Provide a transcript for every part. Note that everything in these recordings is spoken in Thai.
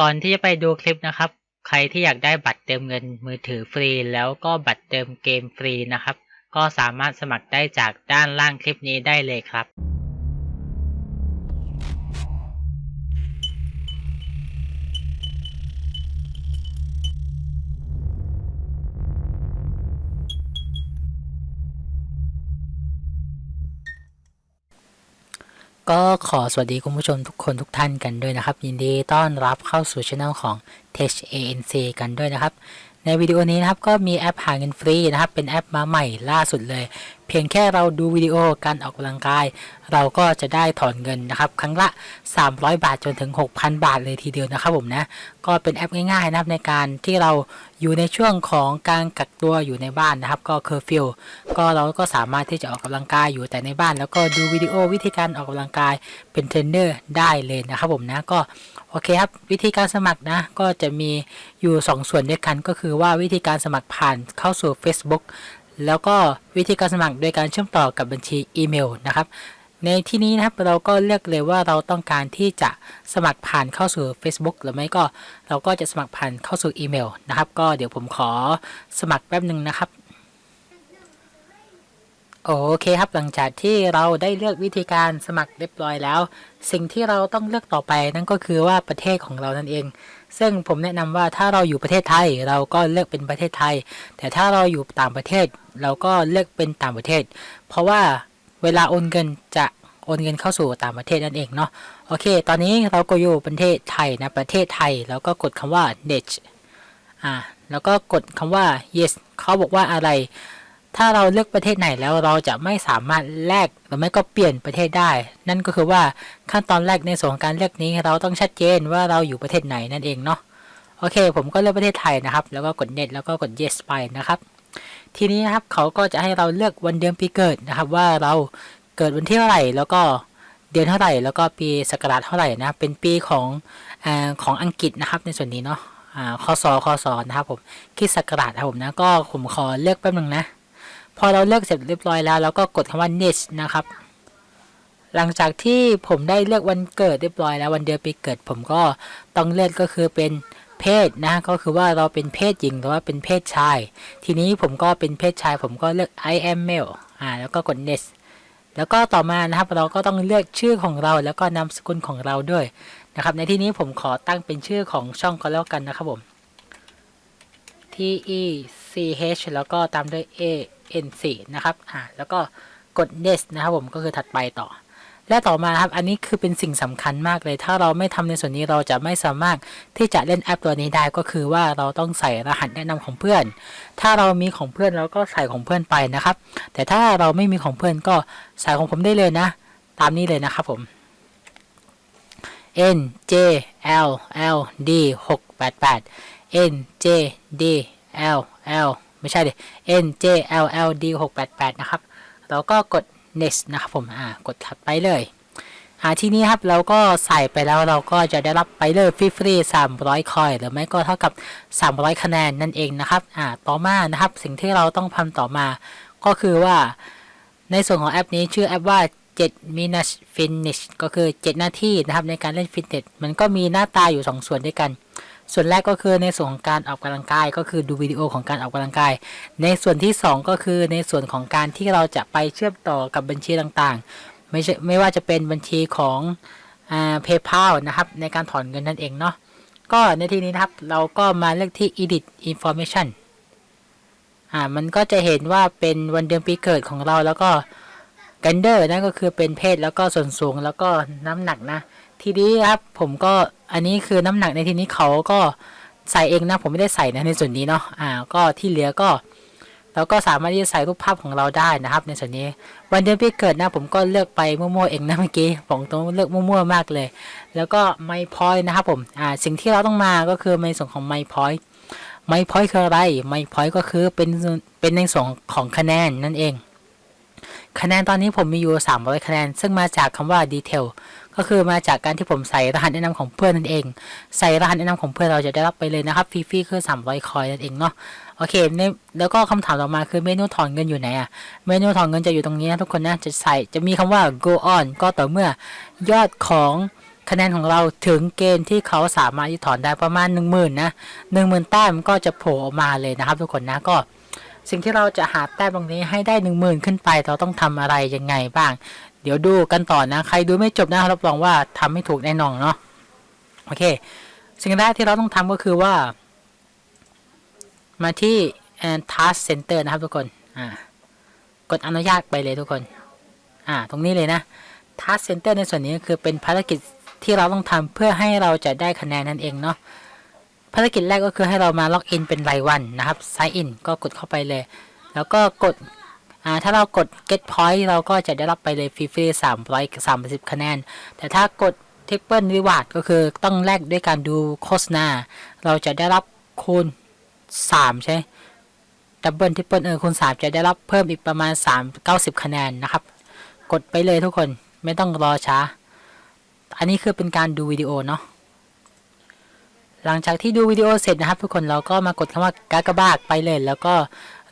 ก่อนที่จะไปดูคลิปนะครับ ใครที่อยากได้บัตรเติมเงินมือถือฟรี แล้วก็บัตรเติมเกมฟรีนะครับ ก็สามารถสมัครได้จากด้านล่างคลิปนี้ได้เลยครับ ก็ขอสวัสดีคุณผู้ชมทุกคนทุกท่านกันด้วยนะครับ ยินดีต้อนรับเข้าสู่ช่องของ Tech ANC กันด้วยนะครับ ในวิดีโอนี้นะครับก็มีแอปหาเงินฟรีนะครับ เป็นแอปมาใหม่ล่าสุดเลย เพียงแค่เราดูวิดีโอการออกกำลังกาย เราก็จะได้ถอนเงินนะครับ ครั้งละ 300 บาทจนถึง 6,000 บาทเลยทีเดียวนะครับผมนะก็เป็นแอปง่ายๆนะครับในการที่เราอยู่ในช่วงของการกักตัวอยู่ในบ้านนะครับ ก็เคอร์ฟิวก็เราก็สามารถที่จะออกกำลังกายอยู่แต่ในบ้าน แล้วก็ดูวิดีโอวิธีการออกกำลังกายเป็นเทรนเนอร์ได้เลยนะครับผมนะก็ โอเคครับ วิธีการสมัครนะ ก็จะมีอยู่ 2 ส่วนด้วยกัน ก็คือว่าวิธีการสมัครผ่านเข้าสู่ Facebook แล้วก็วิธีการสมัครโดยการเชื่อมต่อกับบัญชีอีเมลนะครับ ในที่นี้นะครับเราก็เลือกเลยว่าเราต้องการที่จะสมัครผ่านเข้าสู่ Facebook หรือไม่ก็เราก็จะสมัครผ่านเข้าสู่อีเมลนะครับ ก็เดี๋ยวผมขอสมัครแป๊บหนึ่งนะครับ โอเคครับหลังจากที่เราได้เลือกวิธีการสมัครเรียบร้อยแล้ว สิ่งที่เราต้องเลือกต่อไปนั่นก็คือว่าประเทศของเรานั่นเอง ซึ่งผมแนะนำว่าถ้าเราอยู่ประเทศไทยเราก็เลือกเป็นประเทศไทย แต่ถ้าเราอยู่ต่างประเทศ เราก็เลือกเป็นต่างประเทศ เพราะว่าเวลาโอนเงินจะโอนเงินเข้าสู่ต่างประเทศนั่นเองเนาะโอเค ตอนนี้เราก็อยู่ประเทศไทยนะประเทศไทยแล้วก็กดคำว่า net อ่าแล้วก็กดคำว่า yes เขาบอกว่าอะไร ถ้าเราเลือกประเทศไหนแล้วเราจะไม่สามารถแลกหรือไม่ก็เปลี่ยนประเทศได้ นั่นก็คือว่าขั้นตอนแรกในส่วนการเลือกนี้เราต้องชัดเจนว่าเราอยู่ประเทศไหนนั่นเองเนาะโอเค ผมก็เลือกประเทศไทยนะครับ แล้วก็กด net แล้วก็กด yes ไปนะครับ ทีนี้นะครับเขาก็จะให้เราเลือกวันเดือนปีเกิดนะครับ ว่าเราเกิดวันที่เท่าไหร่แล้วก็เดือนเท่าไหร่ แล้วก็ปีศักราชเท่าไหร่นะเป็นปีของอของอังกฤษนะครับในส่วนนี้เนาะอ่าคศคศนะครับผมคิดศักราชครับผมนะก็ผมขอเลือกแป๊บนึงนะ พอเราเลือกเสร็จเรียบร้อยแล้วเราก็กดคำว่า next นะครับ หลังจากที่ผมได้เลือกวันเกิดเรียบร้อยแล้ววันเดือนปีเกิด ผมก็ต้องเลือกก็คือเป็นเพศนะก็คือว่าเราเป็นเพศหญิงหรือว่าเป็นเพศชาย ทีนี้ผมก็เป็นเพศชาย ผมก็เลือก I am male อ่าแล้วก็กด next แล้วก็ต่อมานะครับเราก็ต้องเลือกชื่อของเราแล้วก็นามสกุลของเราด้วยนะครับ ในที่นี้ผมขอตั้งเป็นชื่อของช่องก็แล้วกันนะครับผม T E C H แล้วก็ตามด้วย A N 4 นะครับอ่าแล้วก็กด next นะครับผมก็คือถัดไปต่อ และต่อมาครับอันนี้คือเป็นสิ่งสำคัญมากเลย ถ้าเราไม่ทำในส่วนนี้เราจะไม่สามารถที่จะเล่นแอปตัวนี้ได้ก็คือว่าเราต้องใส่รหัสแนะนำของเพื่อน ถ้าเรามีของเพื่อนเราก็ใส่ของเพื่อนไปนะครับ แต่ถ้าเราไม่มีของเพื่อนก็ใส่ของผมได้เลยนะ ตามนี้เลยนะครับผม N J L L D 6 8 8 N J D L L ไม่ใช่ดิ N J L L D 6 8 8นะครับ เราก็กด next นะครับผมอ่ากดถัดไปเลยอ่าทีนี้ครับเราก็ใส่ไปแล้วเราก็จะได้รับไปเลยฟรีๆ300 คอย หรือไม่ก็เท่ากับ 300 คะแนนนั่นเองนะครับอ่าต่อมานะครับสิ่งที่เราต้องทำต่อมาก็คือว่าในส่วนของแอปนี้ชื่อแอปว่า 7 minutes finish ก็คือ 7 นาทีนะครับในการเล่นฟิตเนสมันก็มีหน้าตาอยู่ 2 ส่วนด้วยกัน ส่วนแรกก็คือในส่วนของการออกกำลังกาย ก็คือดูวิดีโอของการออกกำลังกาย ในส่วนที่ 2 ก็คือในส่วนของการที่เราจะไปเชื่อมต่อกับบัญชีต่างๆ ไม่ใช่ไม่ว่าจะเป็นบัญชีของอ่า PayPal นะครับ ในการถอนเงินนั่นเองเนาะก็ในที่นี้นะครับเราก็มาเลือกที่ edit information อ่ามันก็จะเห็นว่าเป็นวันเดือนปีเกิดของเราแล้วก็กันเดอร์นั่นก็คือเป็นเพศแล้วก็ส่วนสูงแล้วก็น้ำหนักนะ ทีนี้ครับผมก็ อันนี้คือน้ำหนักในที่นี้เขาก็ใส่เองนะผมไม่ได้ใส่นะในส่วนนี้เนาะอ่าก็ที่เหลือก็เราก็สามารถที่จะใส่รูปภาพของเราได้นะครับ ในส่วนนี้ วันเดือนปีเกิดนะผมก็เลือกไปมั่วๆเองนะเมื่อกี้ผมต้องเลือกมั่วๆมากเลย แล้วก็ไมพอยนะครับผมอ่าสิ่งที่เราต้องมาก็คือในส่วนของไมพอยไมพอยคืออะไรไมพอยก็คือเป็นเป็นในส่วนของคะแนนนั่นเอง คะแนนตอนนี้ผมมีอยู่300คะแนน ซึ่งมาจากคำว่า detail ก็คือมาจากการที่ผมใส่รหัสแนะนำของเพื่อนนั่นเอง ใส่รหัสแนะนำของเพื่อนเราจะได้รับไปเลยนะครับฟรีๆคือ300คอยนั่นเองเนาะโอเคในแล้วก็คำถามต่อมาคือเมนูถอนเงินอยู่ไหนอะเมนูถอนเงินจะอยู่ตรงนี้นะทุกคนนะจะใส่จะมีคำว่า go on ก็ต่อเมื่อยอดของคะแนนของเราถึงเกณฑ์ที่เขาสามารถที่ถอนได้ประมาณ 1 0,000นะ1 0,000แต้มก็จะโผล่ออกมาเลยนะครับ ทุกคนนะก็สิ่งที่เราจะหาแต้มตรงนี้ให้ได้ 1 0,000 ขึ้นไป เราต้องทำอะไรยังไงบ้าง เดี๋ยวดูกันต่อนะ ใครดูไม่จบนะรับรองว่าทำไม่ถูกแน่นอนเนาะโอเค สิ่งแรกที่เราต้องทำก็คือว่า มาที่ task center นะครับทุกคนอ่ากดอนุญาตไปเลยทุกคนอ่าตรงนี้เลยนะ task center ในส่วนนี้ก็คือเป็นภารกิจที่เราต้องทำเพื่อให้เราจะได้คะแนนนั่นเองเนาะภารกิจแรกก็คือให้เรามาล็อกอินเป็นรายวันนะครับ sign in ก็กดเข้าไปเลย แล้วก็กด อ่าถ้าเรากด get point เราก็จะได้รับไปเลยฟรีๆสามร้อยสามสิบคะแนน แต่ถ้ากด triple reward ก็คือต้องแลกด้วยการดูโฆษณา เราจะได้รับคูณสามใช่ดับเบิลทิปเปิลเออคูณสามจะได้รับเพิ่มอีกประมาณสามเก้าสิบคะแนนนะครับ กดไปเลยทุกคนไม่ต้องรอช้า อันนี้คือเป็นการดูวิดีโอเนาะหลังจากที่ดูวิดีโอเสร็จนะครับ ทุกคนเราก็มากดคำว่ากากบาทไปเลย แล้วก็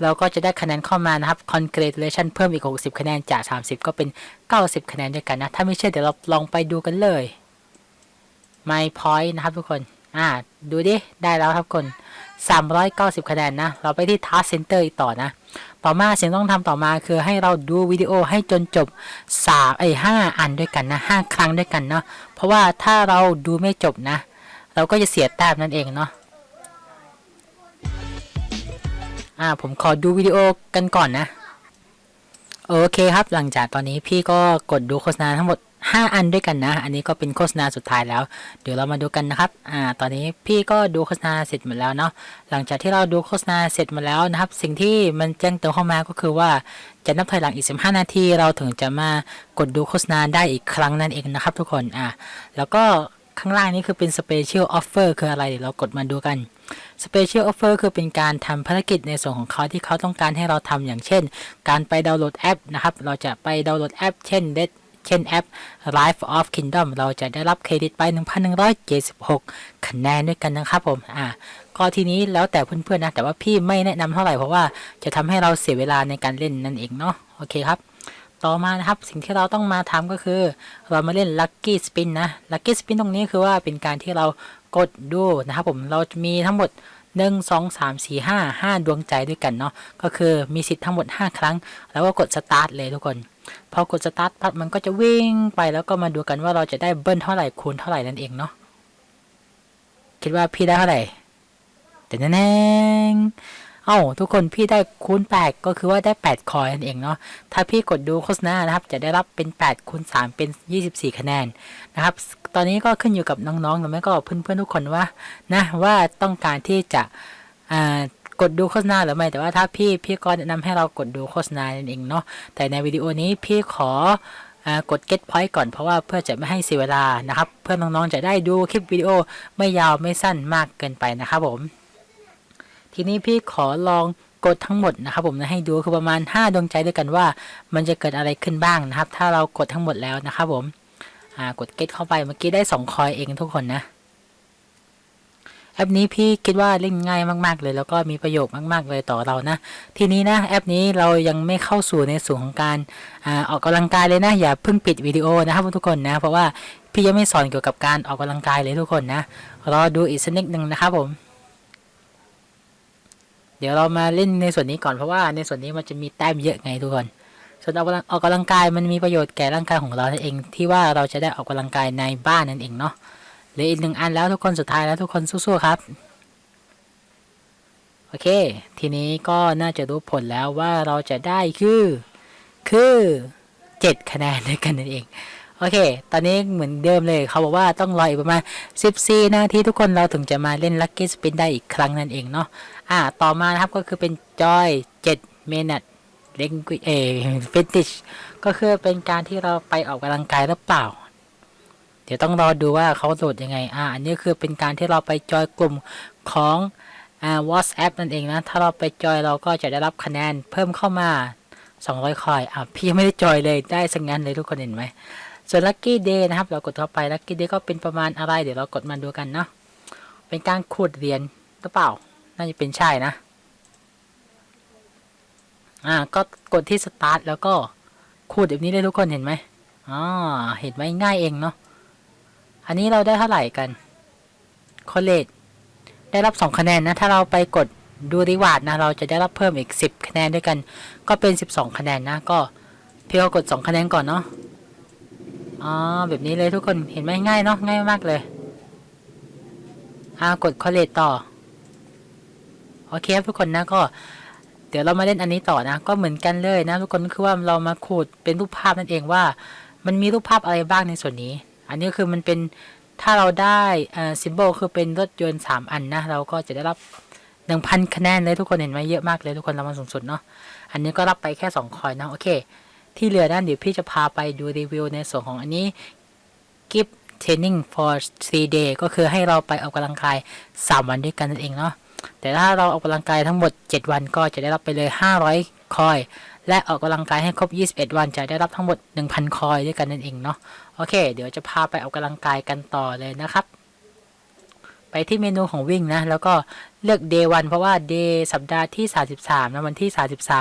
เราก็จะได้คะแนนเข้ามานะครับ congratulation เพิ่มอีก 60 คะแนนจาก 30 ก็เป็น 90 คะแนนด้วยกันนะ ถ้าไม่เชื่อเดี๋ยวเราลองไปดูกันเลย my point นะครับทุกคน อ่า ดูดิ ได้แล้วครับทุกคน 390 คะแนนนะ เราไปที่ task center อีกต่อนะ ต่อมาสิ่งต้องทำต่อมาคือให้เราดูวิดีโอให้จนจบ3ไอ้5อันด้วยกันนะ 5 ครั้งด้วยกันเนาะ เพราะว่าถ้าเราดูไม่จบนะ เราก็จะเสียแต้มนั่นเองเนาะ อ่าผมขอดูวิดีโอกันก่อนนะ โอเคครับหลังจากตอนนี้พี่ก็กดดูโฆษณาทั้งหมด 5 อันด้วยกันนะ อันนี้ก็เป็นโฆษณาสุดท้ายแล้ว เดี๋ยวเรามาดูกันนะครับ อ่า ตอนนี้พี่ก็ดูโฆษณาเสร็จหมดแล้วเนาะ หลังจากที่เราดูโฆษณาเสร็จหมดแล้วนะครับ สิ่งที่มันแจ้งเตือนเข้ามาก็คือว่าจะนับถอยหลังอีก 15 นาที เราถึงจะมากดดูโฆษณาได้อีกครั้งนั่นเองนะครับ ทุกคน อ่า แล้วก็ ข้างล่างนี้คือเป็น Special Offer คืออะไรเดี๋ยวเรากดมาดูกัน Special Offer คือเป็นการทำภารกิจในส่วนของเขาที่เขาต้องการให้เราทำอย่างเช่น การไปดาวน์โหลดแอปนะครับ เราจะไปดาวน์โหลดแอป เช่น Red เช่นแอป Life of Kingdom เราจะได้รับเครดิตไป 1,176 คะแนนด้วยกันนะครับผม อ่า ก็ทีนี้แล้วแต่เพื่อนๆนะ แต่ว่าพี่ไม่แนะนำเท่าไหร่เพราะว่าจะทำให้เราเสียเวลาในการเล่นนั่นเองเนาะ โอเคครับ ต่อมานะครับสิ่งที่เราต้องมาทำก็คือ เรามาเล่น Lucky Spin นนะ Lucky Spin ตรงนี้คือว่าเป็นการที่เรากดดูนะครับผมเราจะมีทั้งหมด 1 2 3 4 5 5 ดวงใจด้วยกันเนาะก็คือมีสิทธิ์ทั้งหมด 5 ครั้ง แล้วก็กด Start เลยทุกคน พอกด Start ปั๊บมันก็จะวิ่งไปแล้วก็มาดูกันว่าเราจะได้เบิ้ลเท่าไหร่คูณเท่าไหร่นั่นเองเนาะคิดว่าพี่ได้เท่าไหร่แต่แน่ๆ เอ้าทุกคนพี่ได้คูณ 8 ก็คือว่าได้ 8 คอยนั่นเองเนาะถ้าพี่กดดูโฆษณานะครับ จะได้รับเป็น8คูณ3เป็น 24 คะแนนนะครับ ตอนนี้ก็ขึ้นอยู่กับน้องๆหรือไม่ก็เพื่อนๆทุกคนว่านะว่าต้องการที่จะกดดูโฆษณาหรือไม่แต่ว่าถ้าพี่พี่ก็แนะนำให้เรากดดูโฆษณานั่นเองเนาะแต่ในวิดีโอนี้พี่ขอกด get point ก่อนเพราะว่าเพื่อจะไม่ให้เสียเวลานะครับ เพื่อนน้องๆจะได้ดูคลิปวิดีโอไม่ยาวไม่สั้นมากเกินไปนะครับผม ทีนี้พี่ขอลองกดทั้งหมดนะครับผมให้ดูคือประมาณ 5 ดวงใจด้วยกันว่า มันจะเกิดอะไรขึ้นบ้างนะครับ ถ้าเรากดทั้งหมดแล้วนะครับผมอ่ากดเข้าไปเมื่อกี้ได้ 2 คอยเองทุกคนนะแอปนี้พี่คิดว่าเล่นง่ายมาก ๆ เลย แล้วก็มีประโยชน์มาก ๆ เลยต่อเรานะ ทีนี้นะแอปนี้เรายังไม่เข้าสู่ในส่วนของการอออกกำลังกายเลยนะ อย่าเพิ่งปิดวิดีโอนะครับทุกคนนะ เพราะว่าพี่ยังไม่สอนเกี่ยวกับการออกกำลังกายเลยทุกคนนะรอดูอีกสักนิดหนึ่งนะครับผม เดี๋ยวเรามาเล่นในส่วนนี้ก่อนเพราะว่าในส่วนนี้มันจะมีแต้มเยอะไงทุกคน ส่วนออกกำลังออกกำลังกายมันมีประโยชน์แก่ร่างกายของเราเองที่ว่าเราจะได้ออกกำลังกายในบ้านนั่นเองเนาะเหลืออีกหนึ่งอันแล้วทุกคนสุดท้ายแล้วทุกคนสู้ๆครับโอเค ทีนี้ก็น่าจะรู้ผลแล้วว่าเราจะได้คือ คือเจ็ดคะแนนด้วยกันนั่นเอง โอเค ตอนนี้เหมือนเดิมเลย เขาบอกว่าต้องรออีกประมาณ 14 นาทีทุกคนเราถึงจะมาเล่น Lucky Spin ได้อีกครั้งนั่นเองเนาะ อ่า ต่อมานะครับก็คือเป็น Joy 7 Minute Language เอ Fetish ก็คือเป็นการที่เราไปออกกำลังกายหรือเปล่า เดี๋ยวต้องรอดูว่าเขาโหลดยังไง อ่า อันนี้คือเป็นการที่เราไปจอยกลุ่มของอ่า WhatsApp นั่นเองนะ ถ้าเราไปจอยเราก็จะได้รับคะแนนเพิ่มเข้ามา 200 คอย อะ พี่ยังไม่ได้จอยเลย ได้สังงั้นเลยทุกคนเห็นไหม ส่วน Lucky Day นะครับ เรากดเข้าไป Lucky Day ก็เป็นประมาณอะไร เดี๋ยวเรากดมาดูกันเนาะ เป็นการขูดเหรียญหรือเปล่า น่าจะเป็นใช่นะ อ่า ก็กดที่ Start แล้วก็ขูดแบบนี้เลยทุกคนเห็นไหมอ๋อ เห็นไหมง่ายเองเนาะ อันนี้เราได้เท่าไหร่กันคอเลดได้รับ 2 คะแนนนะ ถ้าเราไปกดดูรีวาร์ดนะ เราจะได้รับเพิ่มอีก 10 คะแนนด้วยกัน ก็เป็น 12 คะแนนนะ ก็พี่ก็กด 2 คะแนนก่อนเนาะ อ๋อแบบนี้เลยทุกคนเห็นไหมง่ายเนาะง่ายมากเลยอ่ากดคอเลดต่อโอเคครับทุกคนนะก็เดี๋ยวเรามาเล่นอันนี้ต่อนะ ก็เหมือนกันเลยนะทุกคนคือว่าเรามาขูดเป็นรูปภาพนั่นเองว่า มันมีรูปภาพอะไรบ้างในส่วนนี้ อันนี้คือมันเป็นถ้าเราได้เอ่อซิมโบลคือเป็นรถยนต์3อันนะเราก็จะได้รับ1,000คะแนนเลยทุกคนเห็นไหมเยอะมากเลยทุกคนรางวัลสูงสุดเนาะอันนี้ก็รับไปแค่2คอยนะโอเค ที่เหลือด้านเดี๋ยวพี่จะพาไปดูรีวิวในส่วนของอันนี้ Gift Training for 3 day ก็คือให้เราไปออกกำลังกาย 3 วันด้วยกันนั่นเองเนาะ แต่ถ้าเราออกกำลังกายทั้งหมด 7 วันก็จะได้รับไปเลย 500 คอย และออกกำลังกายให้ครบ 21 วันจะได้รับทั้งหมด 1,000 คอยด้วยกันนั่นเองเนาะ โอเค เดี๋ยวจะพาไปออกกำลังกายกันต่อเลยนะครับ ไปที่เมนูของวิ่งนะ แล้วก็เลือก day 1เพราะว่า day สัปดาห์ที่ 33นะวันที่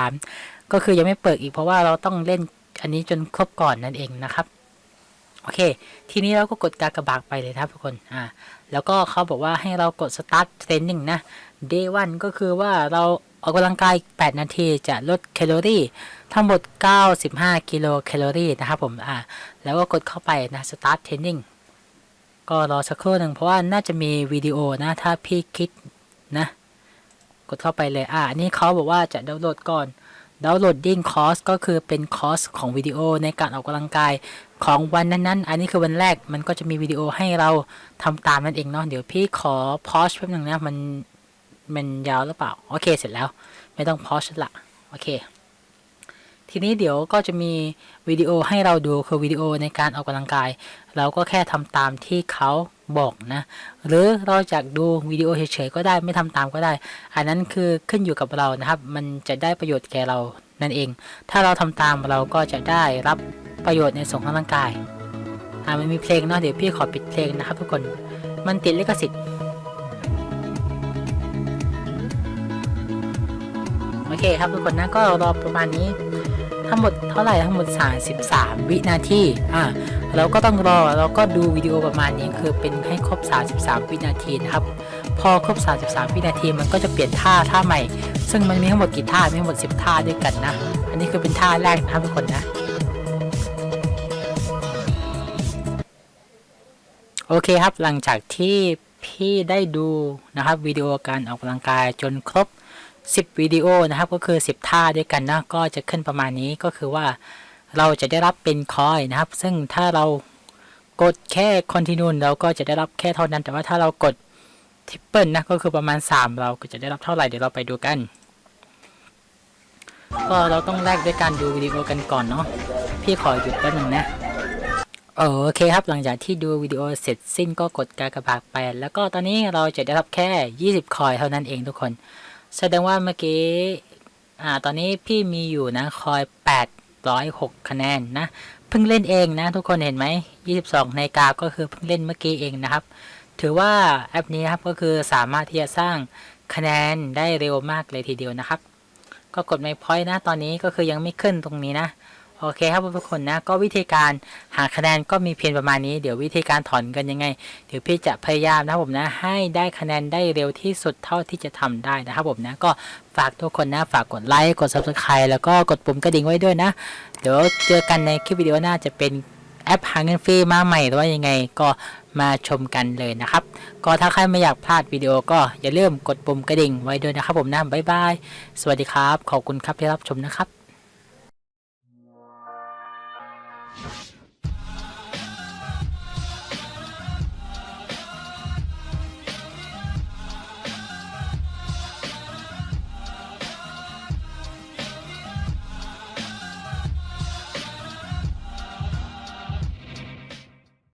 33 ก็คือยังไม่เปิดอีกเพราะว่าเราต้องเล่นอันนี้จนครบก่อนนั่นเองนะครับโอเค ทีนี้เราก็กดกากระบากไปเลยนะครับทุกคนอ่าแล้วก็เขาบอกว่าให้เรากด start training นะ day 1ก็คือว่าเราออกกำลังกาย 8 นาทีจะลดแคลอรี่ ทั้งหมด 95 กิโลแคลอรี่นะครับผมอ่าแล้วก็กดเข้าไปนะ start training ก็รอสักครู่หนึ่งเพราะว่าน่าจะมีวิดีโอนะถ้าพี่คิดนะ กดเข้าไปเลยอ่าอันนี้เขาบอกว่าจะดาวน์โหลดก่อน ดาวน์โหลดดิ้งคอสก็คือเป็นคอร์สของวิดีโอในการออกกำลังกายของวันนั้นๆ อันนี้คือวันแรกมันก็จะมีวิดีโอให้เราทำตามนั่นเองเนาะ เดี๋ยวพี่ขอพอชแป๊บหนึงนะ มัน มันยาวหรือเปล่า โอเค เสร็จแล้ว ไม่ต้องพอชละ โอเค ทีนี้เดี๋ยวก็จะมีวิดีโอให้เราดูคือวิดีโอในการออกกำลังกาย เราก็แค่ทำตามที่เขา บอกนะ หรือเราอยากดูวิดีโอเฉยๆก็ได้ไม่ทำตามก็ได้ อันนั้นคือขึ้นอยู่กับเรานะครับ มันจะได้ประโยชน์แก่เรานั่นเอง ถ้าเราทำตามเราก็จะได้รับประโยชน์ในส่วนของร่างกายอ่ามันมีเพลงเนาะเดี๋ยวพี่ขอปิดเพลงนะครับทุกคนมันติดลิขสิทธิ์โอเคครับทุกคนนะก็รอประมาณนี้ ทั้งหมดเท่าไหร่ทั้งหมด 33 วินาทีอ่าเราก็ต้องรอเราก็ดูวิดีโอประมาณนี้คือเป็นให้ครบ 33 วินาทีนะครับ พอครบ 33 วินาทีมันก็จะเปลี่ยนท่าท่าใหม่ ซึ่งมันมีทั้งหมดกี่ท่ามีทั้งหมด 10 ท่าด้วยกันนะ อันนี้คือเป็นท่าแรกนะครับทุกคนนะโอเคครับหลังจากที่พี่ได้ดูนะครับวิดีโอการออกกำลังกายจนครบ 10วิดีโอนะครับก็คือ 10 ท่าด้วยกันนะก็จะขึ้นประมาณนี้ก็คือว่าเราจะได้รับเป็นคอยนะครับ ซึ่งถ้าเรากดแค่ continue เราก็จะได้รับแค่เท่านั้น แต่ว่าถ้าเรากด triple นะก็คือประมาณ 3 เราก็จะได้รับเท่าไหร่เดี๋ยวเราไปดูกัน ก็เราต้องแลกด้วยการดูวิดีโอกันก่อนเนาะพี่ขอหยุดแป๊บนึงนะโอเคครับหลังจากที่ดูวิดีโอเสร็จสิ้นก็กดกากระบากไป แล้วก็ตอนนี้เราจะได้รับแค่ 20 คอยเท่านั้นเองทุกคน แสดงว่าเมื่อกี้อ่าตอนนี้พี่มีอยู่นะคอย 806 คะแนนนะเพิ่งเล่นเองนะทุกคนเห็นไหม 22นกาก็คือเพิ่งเล่นเมื่อกี้เองนะครับ ถือว่าแอปนี้นครับก็คือสามารถที่จะสร้างคะแนนได้เร็วมากเลยทีเดียวนะครับ ก็กดไม่พอยนะ ตอนนี้ก็คือยังไม่ขึ้นตรงนี้นะ โอเคครับทุกคนนะก็วิธีการหาคะแนนก็มีเพียงประมาณนี้ เดี๋ยววิธีการถอนกันยังไง เดี๋ยวพี่จะพยายามนะครับผมนะ ให้ได้คะแนนได้เร็วที่สุดเท่าที่จะทำได้นะครับผมนะ ก็ฝากทุกคนนะ ฝากกดไลค์กด subscribe แล้วก็กดปุ่มกระดิ่งไว้ด้วยนะ เดี๋ยวเจอกันในคลิปวิดีโอหน้าจะเป็นแอปหาเงินฟรีมาใหม่หรือว่ายังไงก็มาชมกันเลยนะครับ ก็ถ้าใครไม่อยากพลาดวิดีโอก็อย่าลืมกดปุ่มกระดิ่งไว้ด้วยนะครับผมนะบ๊ายบาย สวัสดีครับ ขอบคุณครับที่รับชมนะครับ